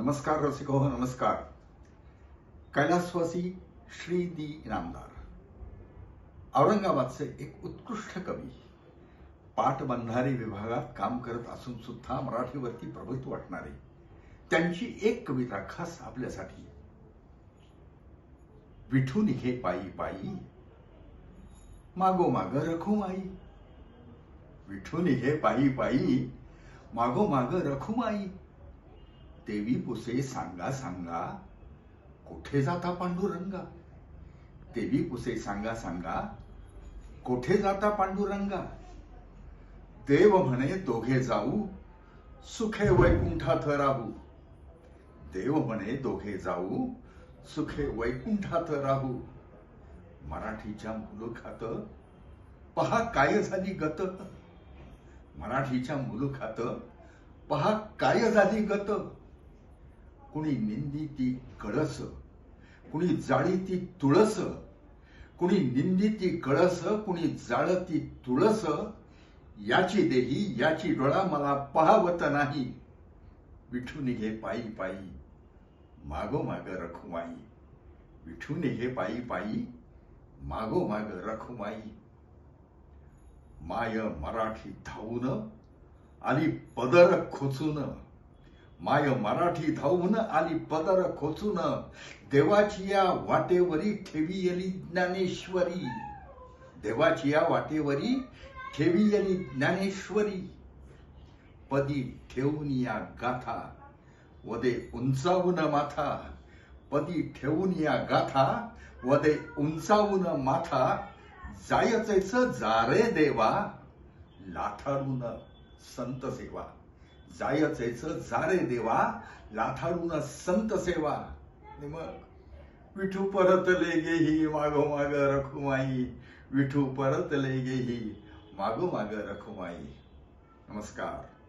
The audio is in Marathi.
नमस्कार रसिको नमस्कार. कैलासवासी श्री दी इनामदार. औरंगाबादचे एक उत्कृष्ट कवी पाटबंधारे विभागात काम करत असून सुद्धा मराठीवरती प्रभुत्व वाटणारे त्यांची एक कविता खास आपल्यासाठी. विठून घे पायी पायी मागो माग रखुमाई विठून घे पायी पायी मागो माग रखुमाई देवी पुसे सांगा सांगा कोठे जाता पांडुरंगा? देवी पुसे सांगा सांगा कोठे जाता पांडुरंगा? देव म्हणे दोघे जाऊ सुखे वैकुंठात राहू. देव म्हणे दोघे जाऊ सुखे वैकुंठात राहू. मराठीच्या मुलुखात पहा काय झाली गत. मराठीच्या मुलुखात पहा काय झाली गत. कुणी निंदी ती कळस कुणी जाळी ती तुळस कुणी निंदी ती कळस कुणी जाळ ती तुळस याची देही याची डोळा मला पहावत नाही. विठू निघे पायी पायी मागो माग रखुमाई. विठू निघे पायी पायी मागो माग रखुमाई. माय मराठी धावून आली पदर खोचून माय मराठी धावून आली पदर खोचून. देवाची या वाटेवरी ठेवियली ज्ञानेश्वरी. देवाची या वाटेवरी ठेवियली ज्ञानेश्वरी. पदी ठेवून या गाथा. वदे उंचावून माथा. पदी ठेवून या गाथा. वदे उंचावून माथा. जायचेच जारे देवा. लाथारून संत सेवा. जायचेच जारे देवा लाथाडून संत सेवा. मग विठू परतले गेही मागो माग रखुमाई विठू परतले गेही मागो माग रखुमाई नमस्कार.